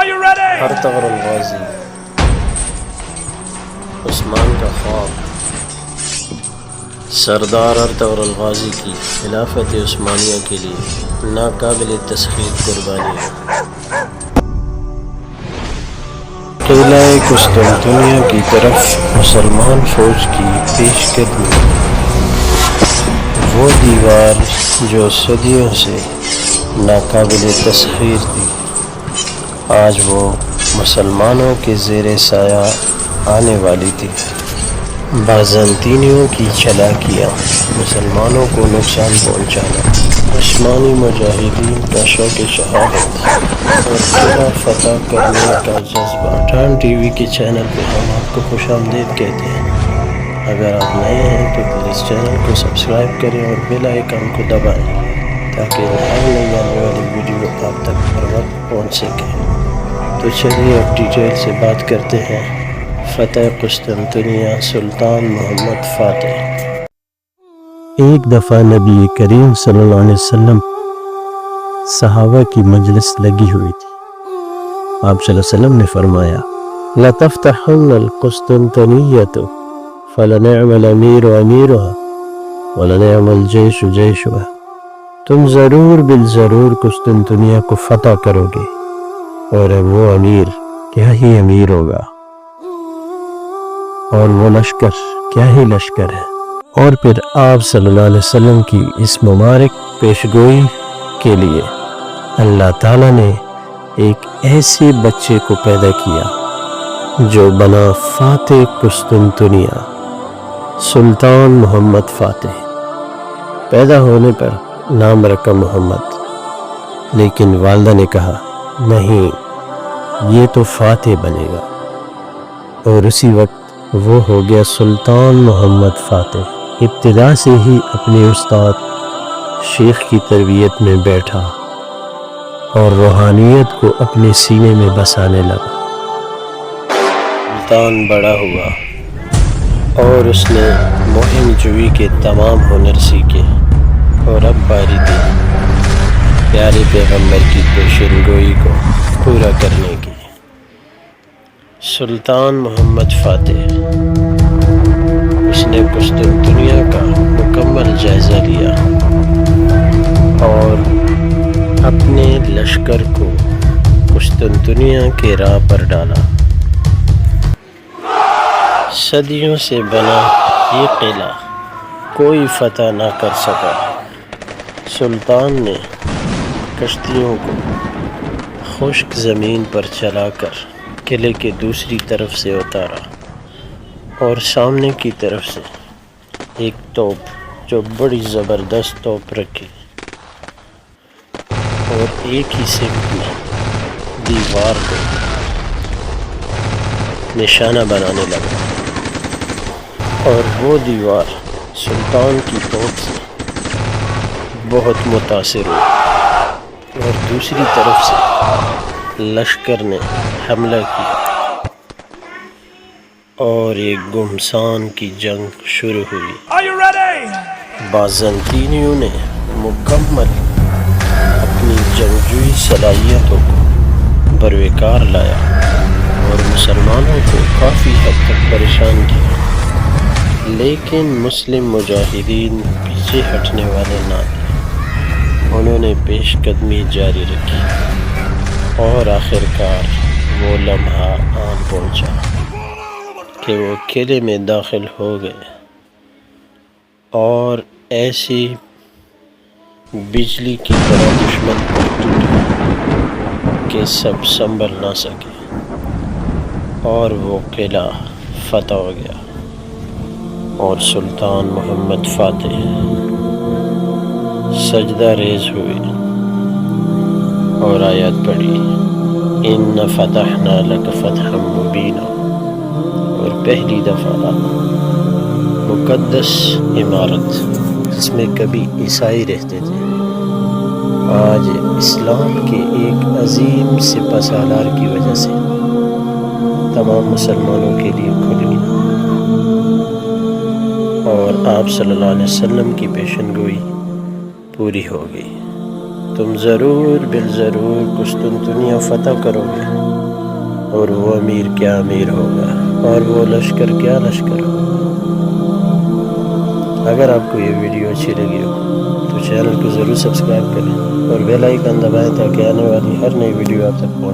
ہر طور الغازی. عثمان کا خواب. سردار ارطغر الغازی کی خلافت عثمانیہ کے لیے ناقابل تسخیر قربانی. قلعہ قسطنطنیہ کی طرف مسلمان فوج کی پیش قدمی وہ دیوار جو صدیوں سے ناقابل تسخیر تھی. آج وہ مسلمانوں کے زیر سایہ آنے والی تھی۔ بازنطینیوں کی چلاکیاں، مسلمانوں کو نقصان پہنچانا۔ عثمانی مجاہدین کا شوق شہادت۔ اور قلعہ فتح کرنے کا جذبہ۔ ٹان ٹی وی کے چینل پہ ہم آپ کو خوش آمدید کہتے ہیں۔ اگر آپ نئے ہیں تو پلیز چینل کو سبسکرائب کریں اور بیل آئیکن کو دبائیں تاکہ ہر نئی آنے والی ویڈیو آپ تک ہر وقت پہنچ سکے۔ تو چلیے، اب ڈیٹیل سے بات کرتے ہیں۔ فتح قسطنطنیہ سلطان محمد فاتح ایک دفعہ نبی کریم صلی اللہ علیہ وسلم صحابہ کی مجلس لگی ہوئی تھی۔ آپ صلی اللہ علیہ وسلم نے فرمایا لَتَفْتَحُنَّ الْقُسْطُنْطَنِيَّةُ فَلَنِعْمَ الْأَمِيرُ أَمِيرُهَا وَلَنِعْمَ الْجَيْشُ جَيْشُهَا تم ضرور بالضرور قسطنطنیہ کو فتح کرو گے۔ اور وہ امیر، کیا ہی امیر ہوگا؟ اور وہ لشکر، کیا ہی لشکر ہے؟ اور پھر آپ صلی اللہ علیہ وسلم کی اس مبارک پیشگوئی کے لیے اللہ تعالیٰ نے ایک ایسے بچے کو پیدا کیا جو بنا فاتح قسطنطنیہ، سلطان محمد فاتح۔ پیدا ہونے پر نام رکھا محمد، لیکن والدہ نے کہا نہیں، یہ تو فاتح بنے گا۔ اور اسی وقت وہ ہو گیا سلطان محمد فاتح۔ ابتدا سے ہی اپنے استاد شیخ کی تربیت میں بیٹھا اور روحانیت کو اپنے سینے میں بسانے لگا۔ سلطان بڑا ہوا اور اس نے مہم جوئی کے تمام ہنر سیکھے اور اب باری دی پیارے پیغمبر کی پیشن گوئی کو پورا کرنے کی۔ سلطان محمد فاتح۔ اس نے قسطنطنیہ کا مکمل جائزہ لیا۔ اور اپنے لشکر کو قسطنطنیہ کے راہ پر ڈالا۔ صدیوں سے بنا یہ قلعہ کوئی فتح نہ کر سکا۔ سلطان نے کشتیوں کو۔ خشک زمین پر چلا کر قلعے کے دوسری طرف سے اتارا اور سامنے کی طرف سے ایک توپ جو بڑی زبردست توپ رکھی اور ایک ہی سمت میں دیوار کو نشانہ بنانے لگا اور وہ دیوار سلطان کی توپ سے بہت متاثر ہوئی۔ اور دوسری طرف سے لشکر نے حملہ کیا اور ایک گمسان کی جنگ شروع ہوئی? بازنطینیوں نے مکمل اپنی جنگجوئی صلاحیتوں کو بروکار لایا اور مسلمانوں کو کافی حد تک پریشان کیا لیکن مسلم مجاہدین پیچھے ہٹنے والے نہ تھے انہوں نے پیش قدمی جاری رکھی اور آخر کار وہ لمحہ آن پہنچا کہ وہ قلعے میں داخل ہو گئے اور ایسی بجلی کی طرح دشمن کہ سب سنبھل نہ سکے اور وہ قلعہ فتح ہو گیا اور سلطان محمد فاتح سجدہ ریز ہوئے اور آیات پڑھی، ان فتحنا لک فتحا مبینا اور پہلی دفعہ مقدس عمارت، جس میں کبھی عیسائی رہتے تھے۔ آج اسلام کے ایک عظیم سپہ سالار کی وجہ سے تمام مسلمانوں کے لیے کھل گیا۔ اور آپ صلی اللہ علیہ وسلم کی پیشن گوئی پوری ہو گئی تم ضرور بالضرور قسطنطنیہ فتح کرو گے۔ اور وہ امیر کیا امیر ہوگا؟ اور وہ لشکر کیا لشکر ہوگا؟ اگر آپ کو یہ ویڈیو اچھی لگی ہو، تو چینل کو ضرور سبسکرائب کریں اور بیل آئیکن دبائیں تاکہ آنے والی ہر نئی ویڈیو آپ تک پہنچ